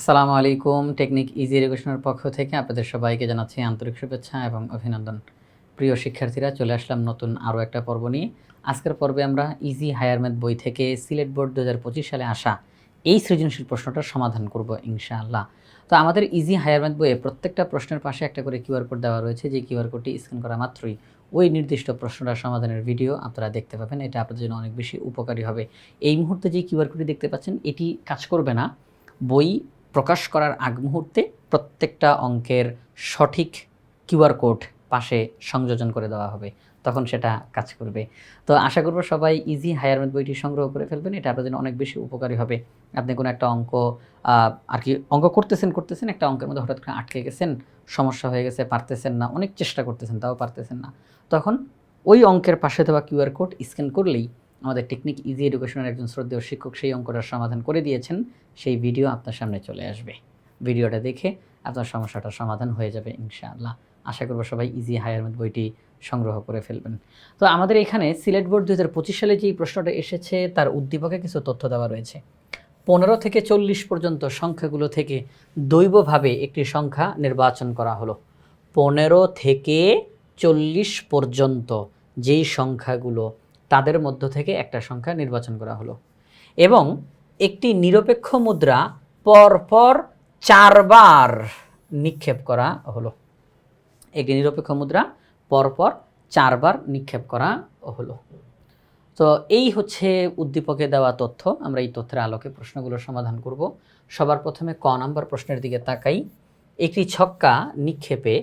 আসসালামু আলাইকুম, technique easy এডুকেশনের পক্ষ থেকে আপনাদের সবাইকে জানাচ্ছি আন্তরিক শুভেচ্ছা এবং অভিনন্দন। প্রিয় শিক্ষার্থীরা, চলে আসলাম নতুন আরও একটা পর্ব নিয়ে। আজকের পর্বে আমরা ইজি হায়ার ম্যাথ বই থেকে সিলেট বোর্ড দু হাজার পঁচিশ সালে আসা এই সৃজনশীল প্রশ্নটার সমাধান করব ইনশাআল্লাহ। তো আমাদের ইজি হায়ার ম্যাথ বইয়ে প্রত্যেকটা প্রশ্নের পাশে একটা করে কিউআর কোড দেওয়া রয়েছে, যে কিউআর কোডটি স্ক্যান করা মাত্রই ওই নির্দিষ্ট প্রশ্নটার সমাধানের ভিডিও আপনারা দেখতে পাবেন। এটা আপনাদের জন্য অনেক বেশি উপকারী হবে। এই মুহূর্তে যে কিউআর কোডটি দেখতে পাচ্ছেন, এটি কাজ করবে না। বই প্রকাশ করার আগ মুহূর্তে প্রত্যেকটা অঙ্কের সঠিক কিউআর কোড পাশে সংযোজন করে দেওয়া হবে। তখন সেটা কাজ করবে। তো আশা করব সবাই ইজি হায়ার ম্যাথ বইটি সংগ্রহ করে ফেলবেন। এটা আপনাদের জন্য অনেক বেশি উপকারী হবে। আপনি কোনো একটা অঙ্ক আর কি অঙ্ক করতেছেন করতেছেন, একটা অঙ্কের মধ্যে হঠাৎ করে আটকে গেছেন, সমস্যা হয়ে গেছে, পারতেছেন না, অনেক চেষ্টা করতেছেন, তাও পারতেছেন না। তখন ওই অঙ্কের পাশে দেওয়া কিউআর কোড স্ক্যান করলেই আমাদের টেকনিক ইজি এডুকেশনের একজন শ্রদ্ধেয় শিক্ষক সেই অঙ্কটার সমাধান করে দিয়েছেন। সেই ভিডিও আপনার সামনে চলে আসবে। ভিডিওটা দেখে আপনার সমস্যাটার সমাধান হয়ে যাবে ইনশাআল্লাহ। আশা করব সবাই ইজি হায়ার বইটি সংগ্রহ করে ফেলবেন। তো আমাদের এখানে সিলেট বোর্ড দু হাজার পঁচিশ সালে যে প্রশ্নটা এসেছে তার উদ্দীপকে কিছু তথ্য দেওয়া রয়েছে। পনেরো থেকে চল্লিশ পর্যন্ত সংখ্যাগুলো থেকে দৈবভাবে একটি সংখ্যা নির্বাচন করা হলো। পনেরো থেকে চল্লিশ পর্যন্ত যেই সংখ্যাগুলো তাদের মধ্য থেকে একটা সংখ্যা নির্বাচন করা হলো। এবং একটি নিরপেক্ষ মুদ্রা পরপর চারবার নিক্ষেপ করা হলো। একটি নিরপেক্ষ মুদ্রা পরপর চারবার নিক্ষেপ করা হলো। তো এই হচ্ছে উদ্দীপকে দেওয়া তথ্য। আমরা এই তথ্যের আলোকে প্রশ্নগুলোর সমাধান করব। সবার প্রথমে ক নাম্বার প্রশ্নের দিকে তাকাই। একটি ছক্কা নিক্ষেপে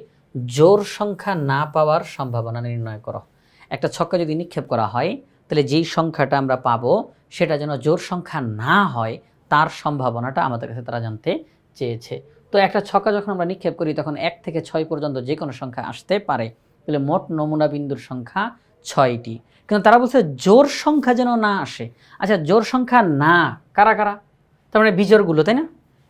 জোর সংখ্যা না পাওয়ার সম্ভাবনা নির্ণয় করো। একটা ছক্কা যদি নিক্ষেপ করা হয়, তাহলে যেই সংখ্যাটা আমরা পাবো সেটা যেন জোর সংখ্যা না হয়, তার সম্ভাবনাটা আমাদের কাছে তারা জানতে চেয়েছে। তো একটা ছক্কা যখন আমরা নিক্ষেপ করি, তখন এক থেকে ছয় পর্যন্ত যে কোনো সংখ্যা আসতে পারে। তাহলে মোট নমুনা বিন্দুর সংখ্যা ছয়টি। কিন্তু তারা বলছে জোর সংখ্যা যেন না আসে। আচ্ছা জোর সংখ্যা না কারা কারা? তার মানে বিজোরগুলো তাই না?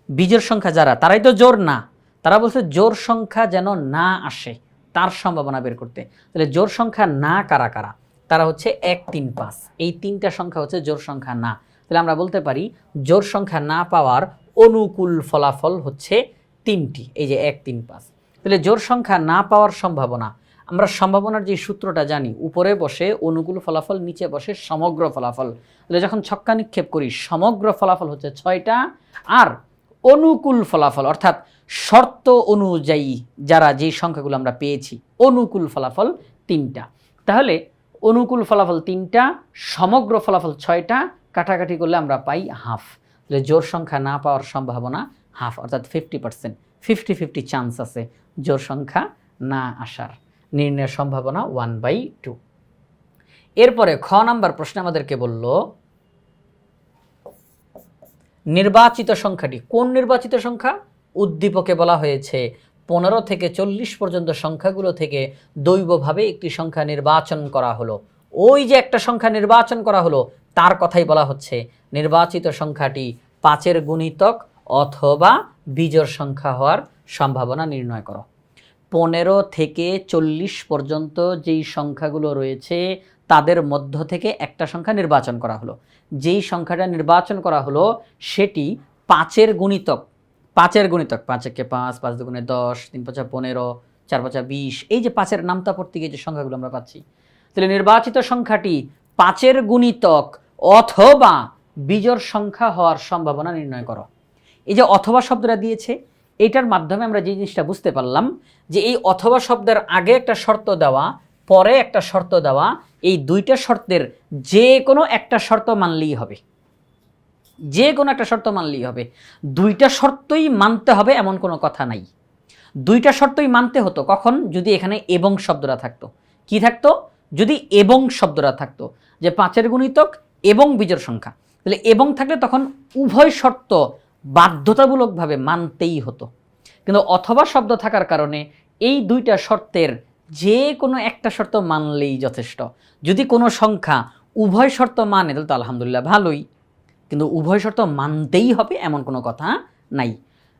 বিজোড় সংখ্যা যারা, তারাই তো জোর না। তারা বলছে জোর সংখ্যা যেন না আসে। তার সম্ভাবনা বের করতে। তাহলে জোর সংখ্যা না কারা কারা? তারা হচ্ছে এক, তিন, পাঁচ। এই তিনটা সংখ্যা হচ্ছে জোর সংখ্যা না। তাহলে আমরা বলতে পারি জোর সংখ্যা না পাওয়ার অনুকূল ফলাফল হচ্ছে তিনটি, এই যে এক, তিন, পাঁচ। তাহলে জোর সংখ্যা না পাওয়ার সম্ভাবনা, আমরা সম্ভাবনার যে সূত্রটা জানি, উপরে বসে অনুকূল ফলাফল, নিচে বসে সমগ্র ফলাফল। তাহলে যখন ছক্কা নিক্ষেপ করি, সমগ্র ফলাফল হচ্ছে ছয়টা, আর অনুকূল ফলাফল, অর্থাৎ শর্ত অনুযায়ী যারা যে সংখ্যাগুলো আমরা পেয়েছি, অনুকূল ফলাফল তিনটা। তাহলে অনুকূল ফলাফল তিনটা, সমগ্র ফলাফল ছয়টা, কাটাকাটি করলে আমরা পাই হাফ। তাহলে জোর সংখ্যা না পাওয়ার সম্ভাবনা হাফ, অর্থাৎ fifty percent fifty fifty chance আছে জোর সংখ্যা না আসার। নির্ণয়ের সম্ভাবনা ওয়ান বাই টু এরপরে খ নাম্বার প্রশ্ন আমাদেরকে বলল, নির্বাচিত সংখ্যাটি কোন নির্বাচিত সংখ্যা? উদ্দীপকে বলা হয়েছে, পনেরো থেকে চল্লিশ পর্যন্ত সংখ্যাগুলো থেকে দৈবভাবে একটি সংখ্যা নির্বাচন করা হলো। ওই যে একটা সংখ্যা নির্বাচন করা হলো, তার কথাই বলা হচ্ছে, নির্বাচিত সংখ্যাটি পাঁচের গুণিতক অথবা বিজোড় সংখ্যা হওয়ার সম্ভাবনা নির্ণয় করো। পনেরো থেকে চল্লিশ পর্যন্ত যেই সংখ্যাগুলো রয়েছে, তাদের মধ্য থেকে একটা সংখ্যা নির্বাচন করা হলো। যেই সংখ্যাটা নির্বাচন করা হলো, সেটি পাঁচের গুণিতক পাঁচের গুণিতক, পাঁচ একে পাঁচ পাঁচ দুগুণে দশ, তিন পাঁচা পনেরো, চার পাঁচা বিশ, এই যে পাঁচের নামতা প্রতীকে যে সংখ্যাগুলো আমরা পাচ্ছি। তাহলে নির্বাচিত সংখ্যাটি পাঁচের গুণিতক অথবা বিজোড় সংখ্যা হওয়ার সম্ভাবনা নির্ণয় করো। এই যে অথবা শব্দটা দিয়েছে, এটার মাধ্যমে আমরা যে জিনিসটা বুঝতে পারলাম যে এই অথবা শব্দের আগে একটা শর্ত দেওয়া, পরে একটা শর্ত দেওয়া, এই দুইটা শর্তের যে কোনো একটা শর্ত মানলেই হবে। যে কোনো একটা শর্ত মানলেই হবে। দুইটা শর্তই মানতে হবে এমন কোনো কথা নাই। দুইটা শর্তই মানতে হতো কখন? যদি এখানে এবং শব্দটা থাকতো। কি থাকতো? যদি এবং শব্দটা থাকতো। যে পাঁচের গুণিতক এবং বীজের সংখ্যা। তাহলে এবং থাকলে তখন উভয় শর্ত বাধ্যতামূলকভাবে মানতেই হতো। কিন্তু অথবা শব্দ থাকার কারণে এই দুইটা শর্তের যে কোনো একটা শর্ত মানলেই যথেষ্ট। যদি কোনো সংখ্যা উভয় শর্ত মানে তাহলে তো আলহামদুলিল্লাহ ভালোই। কিন্তু উভয় শর্ত মানতেই হবে এমন কোনো কথা নাই।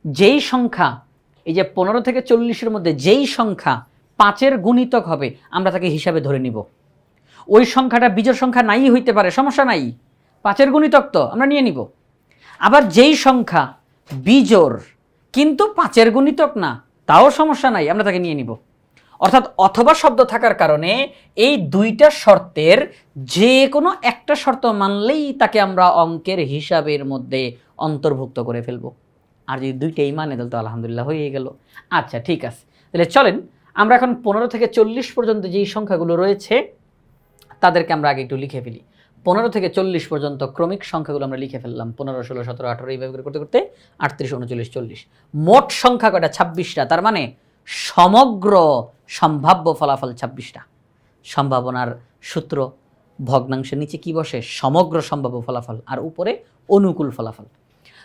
যেই সংখ্যা, এই যে পনেরো থেকে চল্লিশের মধ্যে যেই সংখ্যা পাঁচের গুণিতক হবে, আমরা তাকে হিসাবে ধরে নিব। ওই সংখ্যাটা বীজের সংখ্যা নাই হইতে পারে, সমস্যা নাই। পাঁচের গুণিতক তো, আমরা নিয়ে নিব। আবার যেই সংখ্যা বিজোর কিন্তু পাঁচের গুণিতক না, তাও সমস্যা নাই, আমরা তাকে নিয়ে নিব। অর্থাৎ অথবা শব্দ থাকার কারণে এই দুইটা শর্তের যে কোনো একটা শর্ত মানলেই তাকে আমরা অঙ্কের হিসাবের মধ্যে অন্তর্ভুক্ত করে ফেলব। আর যদি দুইটাই মানে তাহলে তো আলহামদুলিল্লাহ হয়ে গেল। আচ্ছা ঠিক আছে। তাহলে চলেন, আমরা এখন পনেরো থেকে চল্লিশ পর্যন্ত যেই সংখ্যাগুলো রয়েছে, তাদেরকে আমরা আগে একটু লিখে ফেলি। পনেরো থেকে চল্লিশ পর্যন্ত ক্রমিক সংখ্যাগুলো আমরা লিখে ফেললাম পনেরো, ষোলো, সতেরো, আঠারো, এইভাবে করে করতে করতে আটত্রিশ, উনচল্লিশ, চল্লিশ। মোট সংখ্যা কয়টা? ছাব্বিশটা। তার মানে সমগ্র সম্ভাব্য ফলাফল ছাব্বিশটা। সম্ভাবনার সূত্র ভগ্নাংশের নিচে কি বসে? সমগ্র সম্ভাব্য ফলাফল আর উপরে অনুকূল ফলাফল।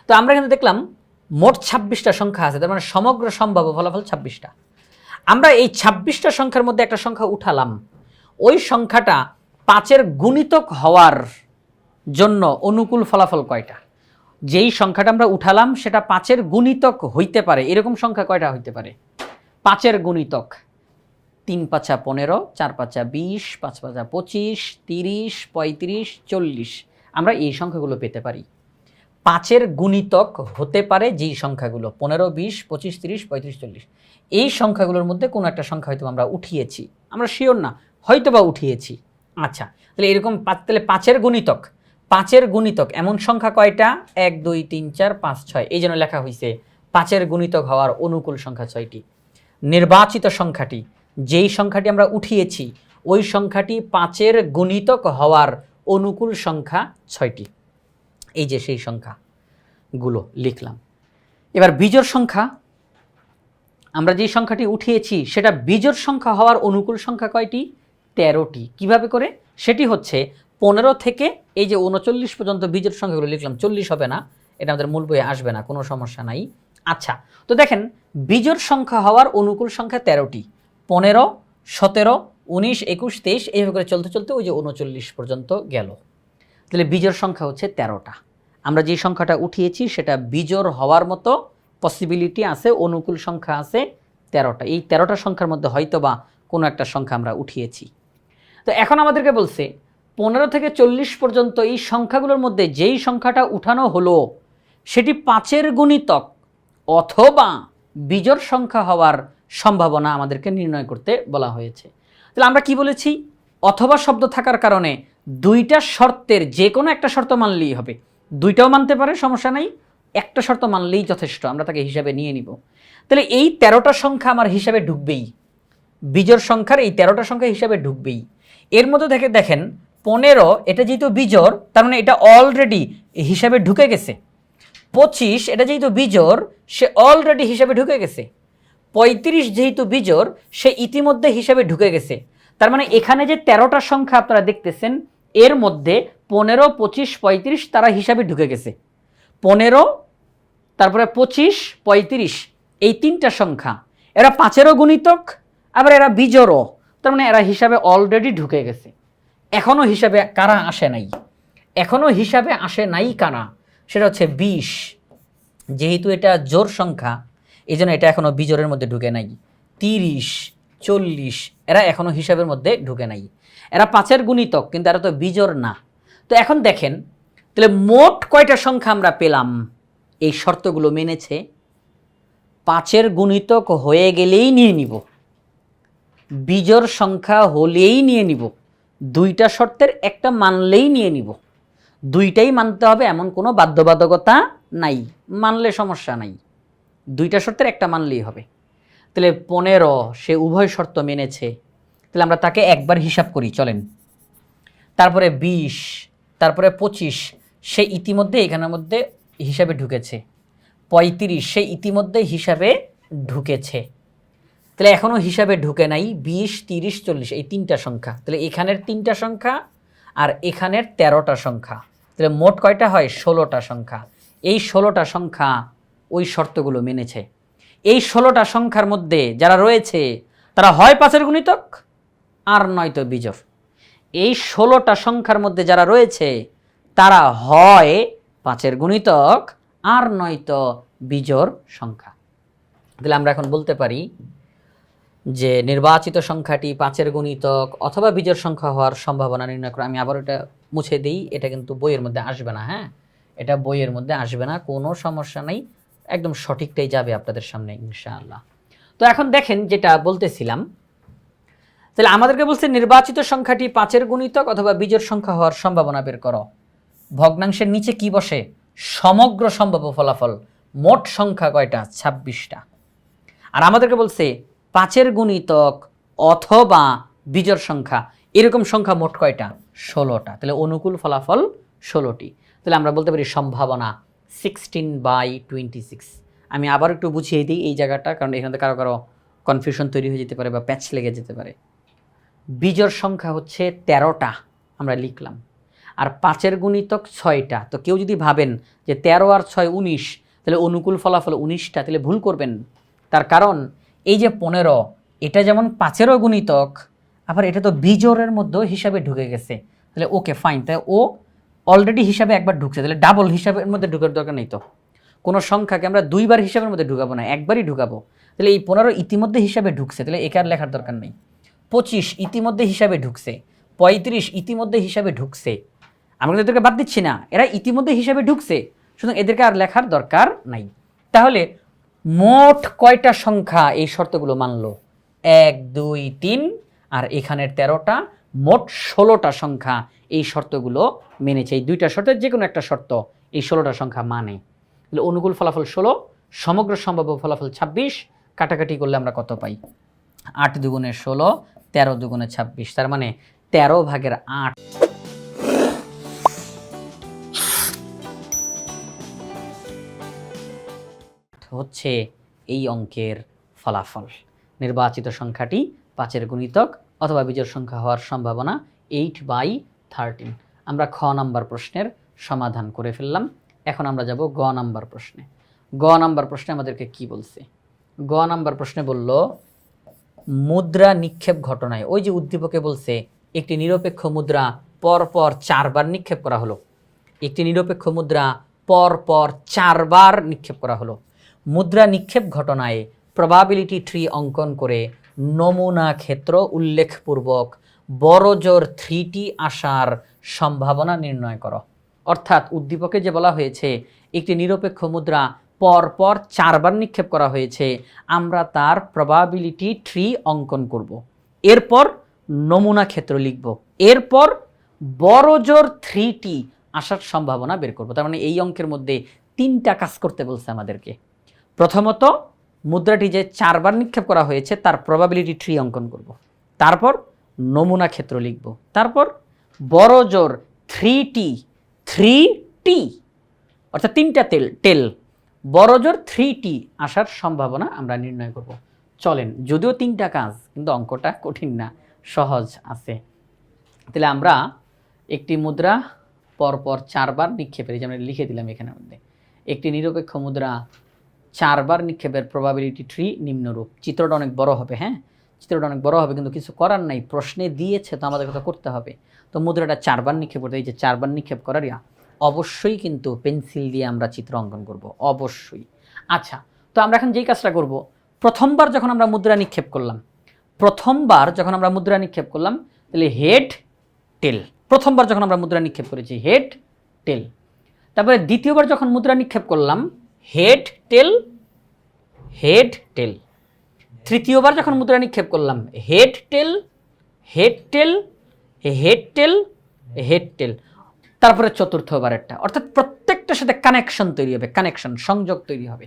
তো আমরা এখানে দেখলাম মোট ছাব্বিশটা সংখ্যা আছে, তার মানে সমগ্র সম্ভাব্য ফলাফল ছাব্বিশটা। আমরা এই ছাব্বিশটা সংখ্যার মধ্যে একটা সংখ্যা উঠালাম। ওই সংখ্যাটা পাঁচের গুণিতক হওয়ার জন্য অনুকূল ফলাফল কয়টা? যেই সংখ্যাটা আমরা উঠালাম সেটা পাঁচের গুণিতক হইতে পারে, এরকম সংখ্যা কয়টা হইতে পারে? পাঁচের গুণিতক। তিন পাঁচা পনেরো, চার পাঁচা বিশ, পাঁচ পাঁচা পঁচিশ, তিরিশ, পঁয়ত্রিশ, চল্লিশ। আমরা এই সংখ্যাগুলো পেতে পারি। পাঁচের গুণিতক হতে পারে যেই সংখ্যাগুলো, পনেরো, বিশ, পঁচিশ, তিরিশ, পঁয়ত্রিশ, চল্লিশ। এই সংখ্যাগুলোর মধ্যে কোনো একটা সংখ্যা হয়তো আমরা উঠিয়েছি। আমরা শিওর না হয়তো বা উঠিয়েছি। আচ্ছা তাহলে এরকম তাহলে পাঁচের গুণিতক। পাঁচের গুণিতক এমন সংখ্যা কয়টা? এক, দুই, তিন, চার, পাঁচ, ছয়। এই জন্য লেখা হয়েছে পাঁচের গুণিতক হওয়ার অনুকূল সংখ্যা ছয়টি। নির্বাচিত সংখ্যাটি যেই সংখ্যাটি আমরা উঠিয়েছি, ওই সংখ্যাটি পাঁচের গুণিতক হওয়ার অনুকূল সংখ্যা ছয়টি। এই যে সেই সংখ্যাগুলো লিখলাম। এবার বিজোড় সংখ্যা, আমরা যে সংখ্যাটি উঠিয়েছি, সেটা বিজোড় সংখ্যা হওয়ার অনুকূল সংখ্যা কয়টি? তেরোটি। কীভাবে করে? সেটি হচ্ছে পনেরো থেকে, এই যে উনচল্লিশ পর্যন্ত বিজোড় সংখ্যাগুলো লিখলাম, চল্লিশ হবে না, এটা আমাদের মূল বইয়ে আসবে না, কোনো সমস্যা নাই। আচ্ছা তো দেখেন, বিজোড় সংখ্যা হওয়ার অনুকূল সংখ্যা তেরোটি। পনেরো, সতেরো, উনিশ, একুশ, তেইশ, এইভাবে করে চলতে চলতে ওই যে উনচল্লিশ পর্যন্ত গেল। তাহলে বিজোড় সংখ্যা হচ্ছে তেরোটা। আমরা যে সংখ্যাটা উঠিয়েছি সেটা বিজোড় হওয়ার মতো পসিবিলিটি আছে, অনুকূল সংখ্যা আছে তেরোটা। এই তেরোটা সংখ্যার মধ্যে হয়তো বা কোনো একটা সংখ্যা আমরা উঠিয়েছি। তো এখন আমাদেরকে বলছে, পনেরো থেকে চল্লিশ পর্যন্ত এই সংখ্যাগুলোর মধ্যে যেই সংখ্যাটা উঠানো হলো, সেটি পাঁচের গুণিতক অথবা বিজোড় সংখ্যা হওয়ার সম্ভাবনা আমাদেরকে নির্ণয় করতে বলা হয়েছে। তাহলে আমরা কি বলেছি? অথবা শব্দ থাকার কারণে দুইটা শর্তের যে কোনো একটা শর্ত মানলেই হবে। দুইটাও মানতে পারে, সমস্যা নাই। একটা শর্ত মানলেই যথেষ্ট, আমরা তাকে হিসাবে নিয়ে নিব। তাহলে এই তেরোটা সংখ্যা আমার হিসাবে ঢুকবেই। বিজোড় সংখ্যার এই তেরোটা সংখ্যা হিসাবে ঢুকবেই। এর মধ্যে থেকে দেখেন, পনেরো, এটা যেহেতু বিজোড়, তার মানে এটা অলরেডি হিসাবে ঢুকে গেছে। পঁচিশ, এটা যেহেতু বিজোড়, সে অলরেডি হিসাবে ঢুকে গেছে। পঁয়ত্রিশ যেহেতু বিজোর সে ইতিমধ্যে হিসাবে ঢুকে গেছে। তার মানে এখানে যে তেরোটা সংখ্যা আপনারা দেখতেছেন, এর মধ্যে পনেরো, পঁচিশ, পঁয়ত্রিশ তারা হিসাবে ঢুকে গেছে। পনেরো, তারপরে পঁচিশ, পঁয়ত্রিশ, এই তিনটা সংখ্যা। এরা পাঁচেরও গুণিতক, আবার এরা বিজোড়ও। তার মানে এরা হিসাবে অলরেডি ঢুকে গেছে। এখনও হিসাবে কারা আসে নাই? এখনও হিসাবে আসে নাই কারা? সেটা হচ্ছে বিশ। যেহেতু এটা জোর সংখ্যা এই জন্য এটা এখনও বিজোরের মধ্যে ঢুকে নাই। তিরিশ, চল্লিশ, এরা এখনও হিসাবের মধ্যে ঢুকে নাই। এরা পাঁচের গুণিতক, কিন্তু এরা তো বিজোর না। তো এখন দেখেন, তাহলে মোট কয়টা সংখ্যা আমরা পেলাম? এই শর্তগুলো মেনেছে। পাঁচের গুণিতক হয়ে গেলেই নিয়ে নিব। বিজোর সংখ্যা হলেই নিয়ে নিব। দুইটা শর্তের একটা মানলেই নিয়ে নিব। দুইটাই মানতে হবে, এমন কোনো বাধ্যবাধকতা নাই। মানলে সমস্যা নাই। দুইটা শর্তের একটা মানলেই হবে। তাহলে পনেরো, সে উভয় শর্ত মেনেছে, তাহলে আমরা তাকে একবার হিসাব করি, চলেন। তারপরে বিশ, তারপরে পঁচিশ, সে ইতিমধ্যে এখানের মধ্যে হিসাবে ঢুকেছে। পঁয়ত্রিশ, সে ইতিমধ্যে হিসাবে ঢুকেছে। তাহলে এখনও হিসাবে ঢুকে নাই, বিশ, তিরিশ, চল্লিশ, এই তিনটা সংখ্যা। তাহলে এখানের তিনটা সংখ্যা আর এখানের তেরোটা সংখ্যা। তাহলে মোট কয়টা হয়? ষোলোটা সংখ্যা। এই ষোলোটা সংখ্যা ওই শর্তগুলো মেনেছে। এই ষোলোটা সংখ্যার মধ্যে যারা রয়েছে, তারা হয় পাঁচের গুণিতক আর নয়তো বিজোর এই ষোলোটা সংখ্যার মধ্যে যারা রয়েছে, তারা হয় পাঁচের গুণিতক আর নয়তো বিজোর সংখ্যা। তাহলে আমরা এখন বলতে পারি যে নির্বাচিত সংখ্যাটি পাঁচের গুণিতক অথবা বিজোড় সংখ্যা হওয়ার সম্ভাবনা নির্ণয় করে। আমি আবার এটা মুছে দিই, এটা কিন্তু বইয়ের মধ্যে আসবে না হ্যাঁ? এটা বইয়ের মধ্যে আসবে না, কোনো সমস্যা নেই। একদম সঠিকটাই যাবে আপনাদের সামনে, ইনশাআল্লাহ। তো এখন দেখেন যেটা বলতেছিলাম, তাহলে আমাদেরকে বলছে নির্বাচিত সংখ্যাটি পাঁচের গুণিতক অথবা বীজের সংখ্যা হওয়ার সম্ভাবনা বের করো। ভগ্নাংশের নিচে কি বসে? সমগ্র সম্ভাব্য ফলাফল মোট সংখ্যা কয়টা? ছাব্বিশটা। আর আমাদেরকে বলছে পাঁচের গুণিতক অথবা বীজের সংখ্যা, এরকম সংখ্যা মোট কয়টা? ষোলোটা। তাহলে অনুকূল ফলাফল ষোলোটি। তাহলে আমরা বলতে পারি সম্ভাবনা সিক্সটিন বাই টোয়েন্টি সিক্স আমি আবার একটু বুঝিয়ে দিই এই জায়গাটা, কারণ এখানে কারও কারও কনফিউশন তৈরি হয়ে যেতে পারে বা প্যাচ লেগে যেতে পারে। বীজের সংখ্যা হচ্ছে তেরোটা, আমরা লিখলাম। আর পাঁচের গুণিতক ছয়টা। তো কেউ যদি ভাবেন যে তেরো আর ছয় উনিশ, তাহলে অনুকূল ফলাফল উনিশটা, তাহলে ভুল করবেন। তার কারণ, এই যে পনেরো, এটা যেমন পাঁচেরও গুণিতক, আবার এটা তো বিজোরের মধ্যেও হিসাবে ঢুকে গেছে। তাহলে ওকে ফাইন তাই ও অলরেডি হিসাবে একবার ঢুকছে, তাহলে ডাবল হিসাবের মধ্যে ঢুকার দরকার নেই তো। কোনো সংখ্যাকে আমরা দুইবার হিসাবের মধ্যে ঢুকাবো না, একবারই ঢুকাবো। তাহলে এই পনেরো ইতিমধ্যে হিসাবে ঢুকছে, তাহলে একে আর লেখার দরকার নেই। পঁচিশ ইতিমধ্যে হিসাবে ঢুকছে, পঁয়ত্রিশ ইতিমধ্যে হিসাবে ঢুকছে। আমরা কিন্তু এদেরকে বাদ দিচ্ছি না, এরা ইতিমধ্যে হিসাবে ঢুকছে, সুতরাং এদেরকে আর লেখার দরকার নাই। তাহলে মোট কয়টা সংখ্যা এই শর্তগুলো মানলো? এক, দুই, তিন, আর এখানের তেরোটা মোট ষোলোটা সংখ্যা এই শর্তগুলো মেনেছে এই দুইটা শর্তের যে কোনো একটা শর্ত এই ষোলোটা সংখ্যা মানে। তাহলে অনুকূল ফলাফল ষোলো, সমগ্র সম্ভাব্য ফলাফল ছাব্বিশ, কাটাকাটি করলে আমরা কত পাই? আট দুগুণে ষোলো, তেরো দুগুণে ছাব্বিশ, তার মানে তেরো ভাগের আট। হচ্ছে এই অঙ্কের ফলাফল। নির্বাচিত সংখ্যাটি পাঁচের গুণিতক অথবা বীজের সংখ্যা হওয়ার সম্ভাবনা এইট বাই থার্টিন আমরা খ নাম্বার প্রশ্নের সমাধান করে ফেললাম। এখন আমরা যাব গ নাম্বার প্রশ্নে। গ নাম্বার প্রশ্নে আমাদেরকে কি বলছে? গ নাম্বার প্রশ্নে বলল, মুদ্রা নিক্ষেপ ঘটনায়। ওই যে উদ্দীপকে বলছে, একটি নিরপেক্ষ মুদ্রা পরপর চারবার নিক্ষেপ করা হলো। একটি নিরপেক্ষ মুদ্রা পরপর চারবার নিক্ষেপ করা হলো। মুদ্রা নিক্ষেপ ঘটনায় প্রবাবিলিটি ট্রি অঙ্কন করে নমুনা ক্ষেত্র উল্লেখপূর্বক বড় জোর থ্রিটি আসার সম্ভাবনা নির্ণয় করো। অর্থাৎ উদ্দীপকে যে বলা হয়েছে, একটি নিরপেক্ষ মুদ্রা পরপর চারবার নিক্ষেপ করা হয়েছে, আমরা তার প্রবাবিলিটি ট্রি অঙ্কন করব। এরপর নমুনা ক্ষেত্র লিখব। এরপর বড় জোর থ্রিটি আসার সম্ভাবনা বের করব। তার মানে এই অঙ্কের মধ্যে তিনটা কাজ করতে বলছে আমাদেরকে। প্রথমত মুদ্রাটি যে চারবার নিক্ষেপ করা হয়েছে, তার প্রবাবিলিটি ট্রি অঙ্কন করব। তারপর নমুনা ক্ষেত্র লিখব। তারপর বড় জোর থ্রি টি থ্রি টি অর্থাৎ তিনটা তেল টেল বড় জোর থ্রি টি আসার সম্ভাবনা আমরা নির্ণয় করব। চলেন, যদিও তিনটা কাজ, কিন্তু অঙ্কটা কঠিন না, সহজ আছে। তাহলে আমরা একটি মুদ্রা পরপর চারবার নিক্ষেপের যে আমরা লিখে দিলাম এখানের মধ্যে, একটি নিরপেক্ষ মুদ্রা চারবার নিক্ষেপের প্রবাবিলিটি ট্রি নিম্নরূপ। চিত্রটা অনেক বড় হবে হ্যাঁ? চিত্রটা অনেক বড় হবে, কিন্তু কিছু করার নাই। প্রশ্নে দিয়েছে তো আমাদের কথা করতে হবে। তো মুদ্রাটা চারবার নিক্ষেপ করতে, এই যে চারবার নিক্ষেপ করার ইয়া, অবশ্যই কিন্তু পেন্সিল দিয়ে আমরা চিত্র অঙ্কন করব। অবশ্যই। আচ্ছা তো আমরা এখন যেই কাজটা করব, প্রথমবার যখন আমরা মুদ্রা নিক্ষেপ করলাম, প্রথমবার যখন আমরা মুদ্রা নিক্ষেপ করলাম, তাহলে হেড টেল প্রথমবার যখন আমরা মুদ্রা নিক্ষেপ করেছি হেড টেল তারপরে দ্বিতীয়বার যখন মুদ্রা নিক্ষেপ করলাম হেড টেল হেড টেল। তৃতীয়বার যখন মুদ্রা নিক্ষেপ করলাম, head tail head tail head tail head tail. তারপরে চতুর্থবারেরটা অর্থাৎ প্রত্যেকটার সাথে কানেকশন তৈরি হবে কানেকশন সংযোগ তৈরি হবে।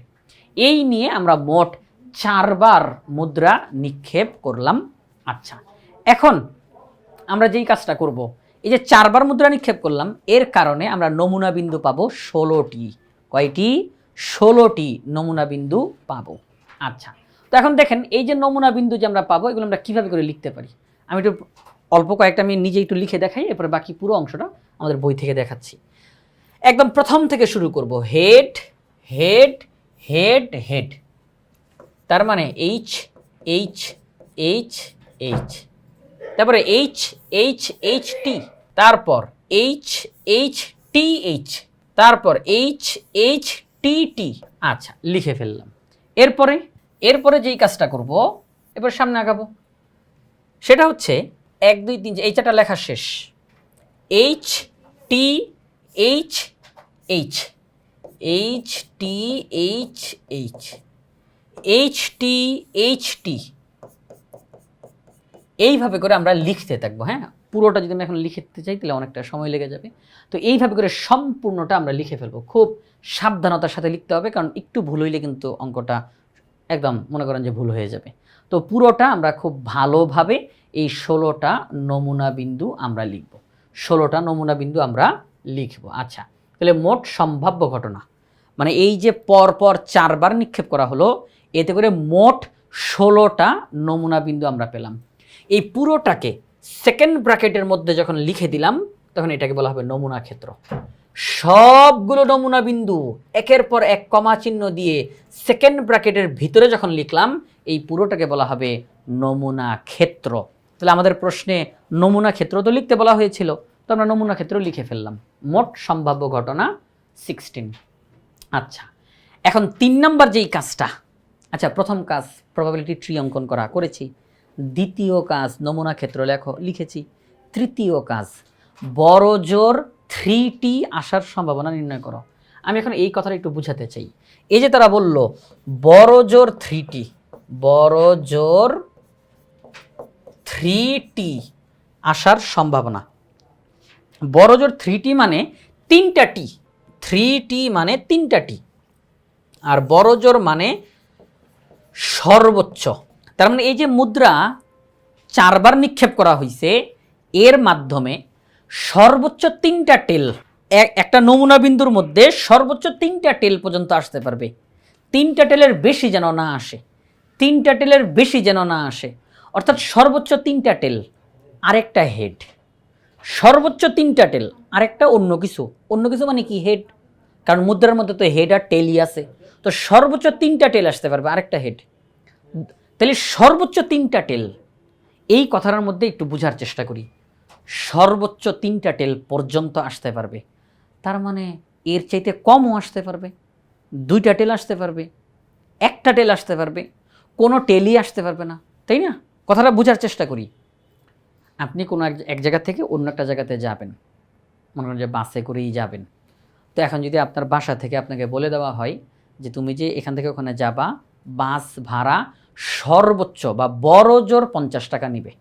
এই নিয়ে আমরা মোট চারবার মুদ্রা নিক্ষেপ করলাম। আচ্ছা এখন আমরা যেই কাজটা করব, এই যে চারবার মুদ্রা নিক্ষেপ করলাম, এর কারণে আমরা নমুনা বিন্দু পাবো ষোলোটি। কয়টি? ষোলোটি নমুনা বিন্দু পাবো। আচ্ছা তো এখন দেখেন, এই যে নমুনা বিন্দু যে আমরা পাবো, এগুলো আমরা কীভাবে করে লিখতে পারি? আমি একটু অল্প কয়েকটা আমি নিজে একটু লিখে দেখাই, এরপরে বাকি পুরো অংশটা আমাদের বই থেকে দেখাচ্ছি। একদম প্রথম থেকে শুরু করব, হেড হেড হেড হেড। তার মানে এইচ এইচ এইচ এইচ। তারপরে এইচ এইচ এইচ, টি। তারপর এইচ এইচ, টি, এইচ। তারপর এইচ এইচ টি টি আচ্ছা লিখে ফেললাম। এরপরে এরপরে যেই কাজটা করব, এবার সামনে আগাবো। সেটা হচ্ছে এক, দুই, তিন, এই চারটা লেখা শেষ। H T H H H T H H H T H T এইভাবে করে আমরা লিখতে থাকব হ্যাঁ? পুরোটা যদি আমি এখন লিখতে চাই, তাহলে অনেকটা সময় লেগে যাবে। তো এইভাবে করে সম্পূর্ণটা আমরা লিখে ফেলব। খুব সাবধানতার সাথে লিখতে হবে, কারণ একটু ভুল হইলে কিন্তু অঙ্কটা একদম মনে করেন যে ভুল হয়ে যাবে। তো পুরোটা আমরা খুব ভালোভাবে এই ষোলোটা নমুনা বিন্দু আমরা লিখব। ষোলোটা নমুনা বিন্দু আমরা লিখব। আচ্ছা তাহলে মোট সম্ভাব্য ঘটনা। মানে এই যে পর পর চারবার নিক্ষেপ করা হলো, এতে করে মোট ষোলোটা নমুনা বিন্দু আমরা পেলাম। এই পুরোটাকে সেকেন্ড ব্র্যাকেটের মধ্যে যখন লিখে দিলাম, তখন এটাকে বলা হবে নমুনা ক্ষেত্র। সবগুলো নমুনা বিন্দু একের পর এক কমা চিহ্ন দিয়ে সেকেন্ড ব্র্যাকেটের ভিতরে যখন লিখলাম, এই পুরোটাকে বলা হবে নমুনা ক্ষেত্র। তাহলে আমাদের প্রশ্নে নমুনা ক্ষেত্র তো লিখতে বলা হয়েছিল, তো আমরা নমুনা ক্ষেত্র লিখে ফেললাম। মোট সম্ভাব্য ঘটনা সিক্সটিন আচ্ছা এখন তিন নম্বর যেই কাজটা আচ্ছা প্রথম কাজ প্রবাবিলিটি ট্রি অঙ্কন করা করেছি। দ্বিতীয় কাজ নমুনা ক্ষেত্র লেখো, লিখেছি। তৃতীয় কাজ, বড় জোর থ্রি টি আসার সম্ভাবনা নির্ণয় করো। আমি এখন এই কথাটা একটু বুঝাতে চাই। এই যে তারা বলল, বড় জোর থ্রি টি বড় জোর থ্রি টি আসার সম্ভাবনা। বড় জোর থ্রি টি মানে তিনটা টি থ্রি টি মানে তিনটা টি আর বড় জোর মানে সর্বোচ্চ। তার মানে এই যে মুদ্রা চারবার নিক্ষেপ করা হয়েছে এর মাধ্যমে সর্বোচ্চ তিনটা টেল একটা নমুনা বিন্দুর মধ্যে সর্বোচ্চ তিনটা টেল পর্যন্ত আসতে পারবে। তিনটা টেলের বেশি যেন না আসে, তিনটা টেলের বেশি যেন না আসে। অর্থাৎ সর্বোচ্চ তিনটা টেল, আরেকটা হেড। সর্বোচ্চ তিনটা টেল, আরেকটা অন্য কিছু। অন্য কিছু মানে কি হেড? কারণ মুদ্রার মধ্যে তো হেড আর টেলই আছে। তো সর্বোচ্চ তিনটা টেল আসতে পারবে, আরেকটা হেড। তাহলে সর্বোচ্চ তিনটা টেল। এই কথাটার মধ্যে একটু বোঝার চেষ্টা করি। সর্বোচ্চ তিনটা টেল পর্যন্ত আসতে পারবে। তার মানে এর চাইতে কমও আসতে পারবে, দুইটা টেল আসতে পারবে, একটা টেল আসতে পারবে, কোনো টেলই আসতে পারবে না, তাই না? কথাটা বোঝার চেষ্টা করি। আপনি কোনো এক জায়গা থেকে অন্য একটা জায়গাতে যাবেন। মনে করেন যে বাসে করেই যাবেন। তো এখন যদি আপনার বাসা থেকে আপনাকে বলে দেওয়া হয় যে তুমি যে এখান থেকে ওখানে যাবা, বাস ভাড়া সর্বোচ্চ বা বড় জোর পঞ্চাশ টাকা নিবে।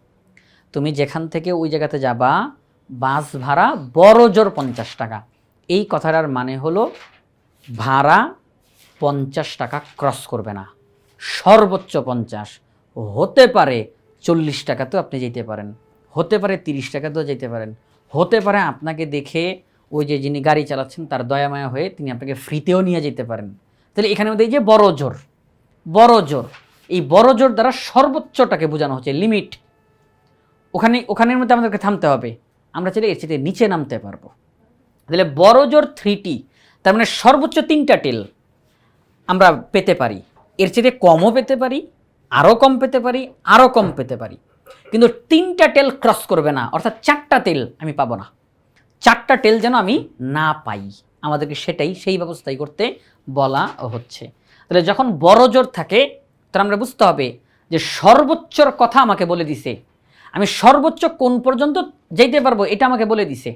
তুমি যেখান থেকে ওই জায়গাতে যাবা, বাস ভাড়া বড় জোর পঞ্চাশ টাকা। এই কথাটার মানে হলো ভাড়া পঞ্চাশ টাকা ক্রস করবে না। সর্বোচ্চ পঞ্চাশ। হতে পারে চল্লিশ টাকাতেও আপনি যেতে পারেন। হতে পারে তিরিশ টাকাতেও যেতে পারেন। হতে পারে আপনাকে দেখে ওই যে যিনি গাড়ি চালাচ্ছেন তার দয়ামায়া হয়ে তিনি আপনাকে ফ্রিতেও নিয়ে যেতে পারেন। তাহলে এখানে মধ্যে এই যে বড় জোর বড় জোর। এই বড় জোর দ্বারা সর্বোচ্চটাকে বোঝানো হচ্ছে লিমিট ওখানে ওখানের মধ্যে আমাদেরকে থামতে হবে। আমরা চাইলে এর চেয়ে নিচে নামতে পারব। তাহলে বড় জোর থ্রিটি তার মানে সর্বোচ্চ তিনটা টেল আমরা পেতে পারি। এর চেয়ে কমও পেতে পারি, আরও কম পেতে পারি, আরও কম পেতে পারি। কিন্তু তিনটা টেল ক্রস করবে না, অর্থাৎ চারটা তেল আমি পাবো না। চারটা টেল যেন আমি না পাই। আমাদেরকে সেটাই, সেই ব্যবস্থাই করতে বলা হচ্ছে। তাহলে যখন বড় জোর থাকে তখন আমরা বুঝতে হবে যে সর্বোচ্চর কথা আমাকে বলে দিছে। আমি সর্বোচ্চ কোন পর্যন্ত যেতে পারব এটা আমাকে বলে দিছে।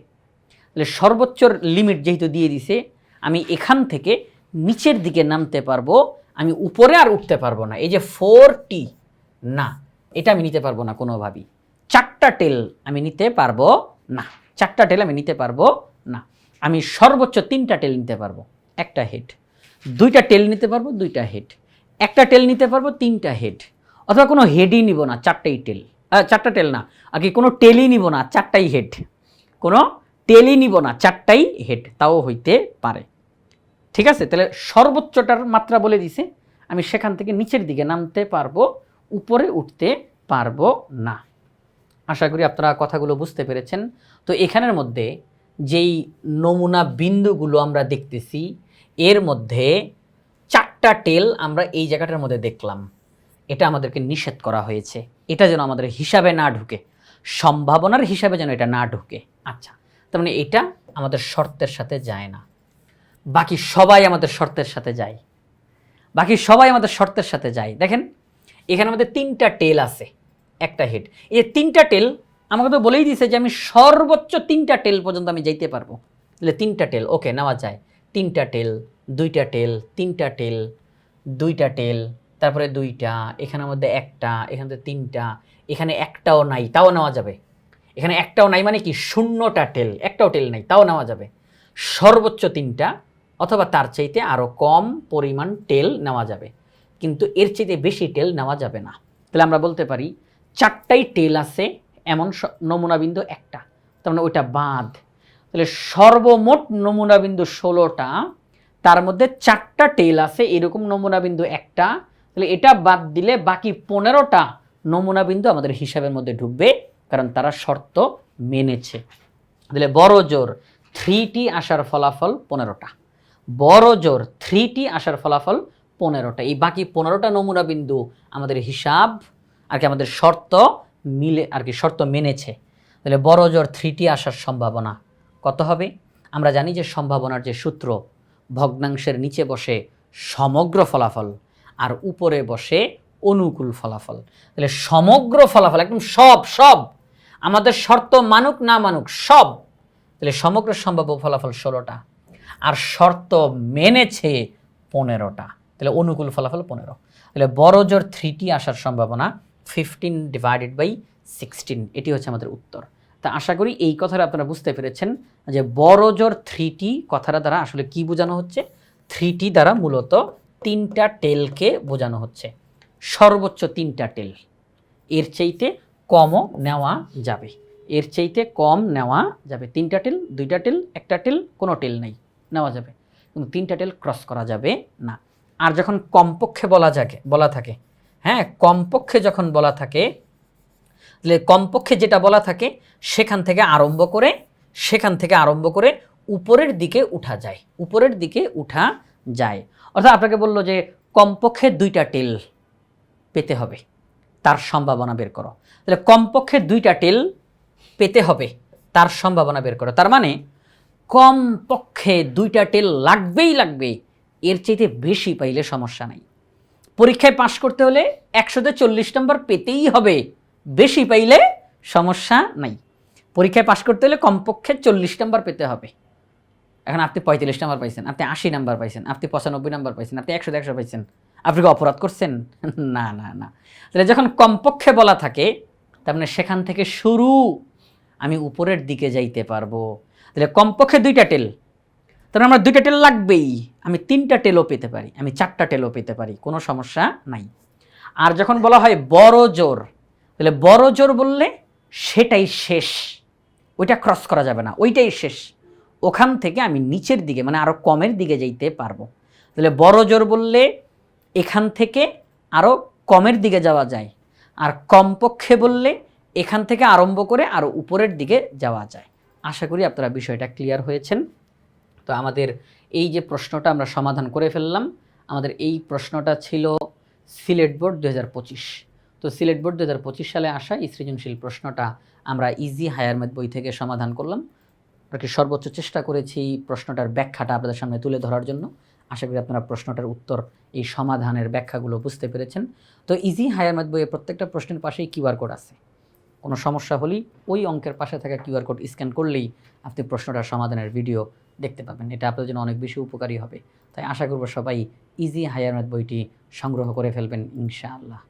তাহলে সর্বোচ্চর লিমিট যেহেতু দিয়ে দিছে, আমি এখান থেকে নিচের দিকে নামতে পারব, আমি উপরে আর উঠতে পারব না। এই যে ফোর টি না, এটা আমি নিতে পারব না কোনোভাবেই। চারটা টেল আমি নিতে পারব না। চারটা টেল আমি নিতে পারব না। আমি সর্বোচ্চ তিনটা টেল নিতে পারব। একটা হেড দুইটা টেল নিতে পারব, দুইটা হেড একটা টেল নিতে পারব, তিনটা হেড অথবা কোনো হেডই নিব না, চারটাই টেল চারটা টেল না আর কি কোনো টেলই নিব না, চারটাই হেড কোনো টেলই নিব না, চারটাই হেড তাও হইতে পারে। ঠিক আছে? তাহলে সর্বোচ্চটার মাত্রা বলে দিছে, আমি সেখান থেকে নিচের দিকে নামতে পারব, উপরে উঠতে পারব না। আশা করি আপনারা কথাগুলো বুঝতে পেরেছেন। তো এখানের মধ্যে যেই নমুনা বিন্দুগুলো আমরা দেখতেছি, এর মধ্যে চারটা টেল আমরা এই জায়গাটার মধ্যে দেখলাম। এটা আমাদেরকে নিষেধ করা হয়েছে। এটা যেন আমাদের হিসাবে না ঢুকে। সম্ভাবনার হিসাবে যেন এটা না ঢুকে। আচ্ছা তার মানে এটা আমাদের শর্তের সাথে যায় না। বাকি সবাই আমাদের শর্তের সাথে যায়। বাকি সবাই আমাদের শর্তের সাথে যায়। দেখেন, এখানে আমাদের তিনটা টেল আছে। একটা হেড। এই তিনটা টেল আমাকে তো বলেই দিছে যে আমি সর্বোচ্চ তিনটা টেল পর্যন্ত আমি যাইতে পারব। তাহলে তিনটা টেল, ওকে, নেওয়া যায়। তিনটা টেল, দুইটা টেল, তিনটা টেল, দুইটা টেল, তারপরে দুইটা এখানের মধ্যে একটা, এখানে তিনটা, এখানে একটাও নাই, তাও নেওয়া যাবে। এখানে একটাও নাই মানে কি? শূন্যটা টেল, একটাও টেল নাই, তাও নেওয়া যাবে। সর্বোচ্চ তিনটা, অথবা তার চাইতে আরও কম পরিমাণ টেল নেওয়া যাবে। কিন্তু এর চাইতে বেশি টেল নেওয়া যাবে না। তাহলে আমরা বলতে পারি, চারটাই টেল আছে, এমন স- নমুনাবিন্দু একটা। তার মানে ওইটা বাদ। তাহলে সর্বমোট নমুনাবিন্দু ষোলোটা, তার মধ্যে চারটা টেল আছে, এরকম নমুনাবিন্দু একটা। তাহলে এটা বাদ দিলে বাকি পনেরোটা নমুনাবিন্দু আমাদের হিসাবের মধ্যে ঢুকবে, কারণ তারা শর্ত মেনেছে। তাহলে বড় জোর থ্রিটি আসার ফলাফল পনেরোটা। বড় জোর থ্রিটি আসার ফলাফল পনেরোটা। এই বাকি পনেরোটা নমুনা বিন্দু আমাদের হিসাব, আর কি আমাদের শর্ত মিলে, আর কি শর্ত মেনেছে। তাহলে বড় জোর থ্রিটি আসার সম্ভাবনা কত হবে? আমরা জানি যে সম্ভাবনার যে সূত্র, ভগ্নাংশের নিচে বসে সমগ্র ফলাফল আর উপরে বসে অনুকূল ফলাফল। তাহলে সমগ্র ফলাফল একদম সব সব, আমাদের শর্ত মানুক না মানুক, সব। তাহলে সমগ্র সম্ভাব্য ফলাফল ষোলোটা আর শর্ত মেনেছে পনেরোটা। তাহলে অনুকূল ফলাফল পনেরো। তাহলে বড় জোর থ্রিটি আসার সম্ভাবনা ফিফটিন ডিভাইডেড বাই সিক্সটিন এটি হচ্ছে আমাদের উত্তর। তা আশা করি এই কথাটা আপনারা বুঝতে পেরেছেন যে বড় জোর থ্রিটি কথাটা দ্বারা আসলে কি বোঝানো হচ্ছে? থ্রিটি দ্বারা মূলত তিনটা টেলকে বোঝানো হচ্ছে। সর্বোচ্চ তিনটা টেল। এর চাইতে কমও নেওয়া যাবে। এর চাইতে কম নেওয়া যাবে। তিনটা টেল, দুইটা টেল, একটা টেল, কোনো টেল নেই, নেওয়া যাবে। কিন্তু তিনটা টেল ক্রস করা যাবে না। আর যখন কমপক্ষে বলা যাকে, বলা থাকে হ্যাঁ কমপক্ষে যখন বলা থাকে তাহলে কমপক্ষে যেটা বলা থাকে, সেখান থেকে আরম্ভ করে, সেখান থেকে আরম্ভ করে উপরের দিকে উঠা যায়। উপরের দিকে উঠা যায়। অর্থাৎ আপনাকে বলল যে কমপক্ষে দুইটা টেল পেতে হবে, তার সম্ভাবনা বের করো। তাহলে কমপক্ষে দুইটা টেল পেতে হবে, তার সম্ভাবনা বের করো। তার মানে কমপক্ষে দুইটা টেল লাগবেই লাগবে, এর চাইতে বেশি পাইলে সমস্যা নাই। পরীক্ষায় পাশ করতে হলে একশোতে চল্লিশ নম্বর পেতেই হবে। বেশি পাইলে সমস্যা নাই। পরীক্ষায় পাশ করতে হলে কমপক্ষে চল্লিশ নম্বর পেতে হবে। এখন আপনি পঁয়তাল্লিশ নাম্বার পাইছেন, আপনি আশি নাম্বার পাইছেন, আপনি পঁচানব্বই নাম্বার পাইছেন, আপনি একশো একশো পাইছেন। আপনি কি অপরাধ করছেন? না না না। তাহলে যখন কমপক্ষে বলা থাকে, তার মানে সেখান থেকে শুরু, আমি উপরের দিকে যাইতে পারব। তাহলে কমপক্ষে দুইটা টেল। তাহলে আমার দুইটা টেল লাগবেই। আমি তিনটা টেলও পেতে পারি, আমি চারটা টেলও পেতে পারি, কোনো সমস্যা নাই। আর যখন বলা হয় বড় জোর তাহলে বড় জোর বললে সেটাই শেষ। ওইটা ক্রস করা যাবে না, ওইটাই শেষ। ওখান থেকে আমি নিচের দিকে মানে আরও কমের দিকে যাইতে পারব। তাহলে বড় জোর বললে এখান থেকে আরও কমের দিকে যাওয়া যায়। আর কমপক্ষে বললে এখান থেকে আরম্ভ করে আরও উপরের দিকে যাওয়া যায়। আশা করি আপনারা বিষয়টা ক্লিয়ার হয়েছেন। তো আমাদের এই যে প্রশ্নটা আমরা সমাধান করে ফেললাম, আমাদের এই প্রশ্নটা ছিল সিলেট বোর্ড দু হাজার পঁচিশ। তো সিলেট বোর্ড দু হাজার পঁচিশ সালে আসা এই সৃজনশীল প্রশ্নটা আমরা ইজি হায়ার ম্যাথ বই থেকে সমাধান করলাম। আর সর্বোচ্চ চেষ্টা করেছি প্রশ্নটার ব্যাখ্যাটা আপনাদের সামনে তুলে ধরার জন্য। আশা করি আপনারা প্রশ্নটার উত্তর এই সমাধানের ব্যাখ্যাগুলো বুঝতে পেরেছেন। তো ইজি হায়ার ম্যাথ বইয়ের প্রত্যেকটা প্রশ্নের পাশেই কিউআর কোড আছে। কোনো সমস্যা হলেই ওই অঙ্কের পাশে থাকা কিউআর কোড স্ক্যান করলেই আপনি প্রশ্নটার সমাধানের ভিডিও দেখতে পাবেন। এটা আপনাদের জন্য অনেক বেশি উপকারী হবে। তাই আশা করব সবাই ইজি হায়ার ম্যাথ বইটি সংগ্রহ করে ফেলবেন ইনশাআল্লাহ।